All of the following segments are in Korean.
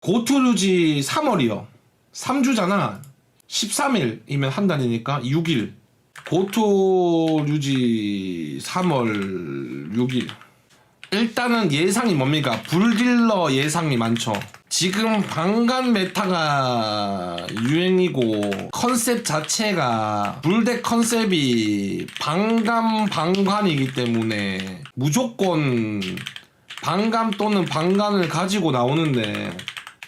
고투류지 3월이요. 3주잖아. 13일이면 한 달이니까 6일. 고투류지 3월 6일. 일단은 예상이 뭡니까? 불딜러 예상이 많죠. 지금 방간 메타가 유행이고 컨셉 자체가 불덱 컨셉이 방감 방관이기 때문에 무조건 방감 또는 방간을 가지고 나오는데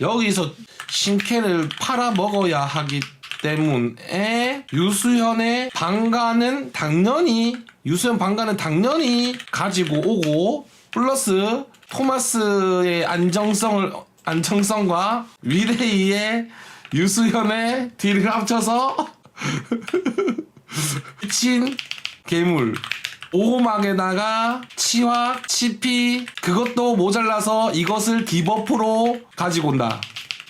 여기서 신캐를 팔아 먹어야 하기 때문에 유수현의 방간은 당연히 유수현 방간은 당연히 가지고 오고 플러스 토마스의 안정성을 안정성과 위대이의 유수현의 딜을 합쳐서 미친 괴물 오막에다가 치확, 치피 그것도 모자라서 이것을 디버프로 가지고 온다.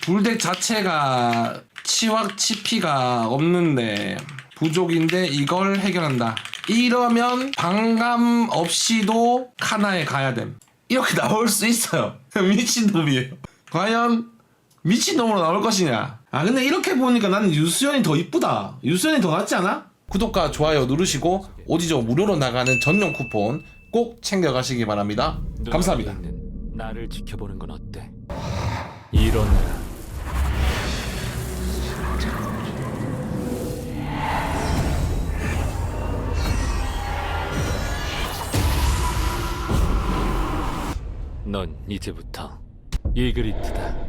불덱 자체가 치확, 치피가 없는데 부족인데 이걸 해결한다. 이러면 방감 없이도 카나에 가야 됨. 이렇게 나올 수 있어요. 미친놈이에요. 과연 미친놈으로 나올 것이냐? 아 근데 이렇게 보니까 나는 유수현이 더 이쁘다. 유수현이 더 낫지 않아? 구독과 좋아요 누르시고 오디오 무료로 나가는 전용 쿠폰 꼭 챙겨가시기 바랍니다. 감사합니다. 나를 지켜보는 건 어때? 이런 넌 이제부터 이그리트다.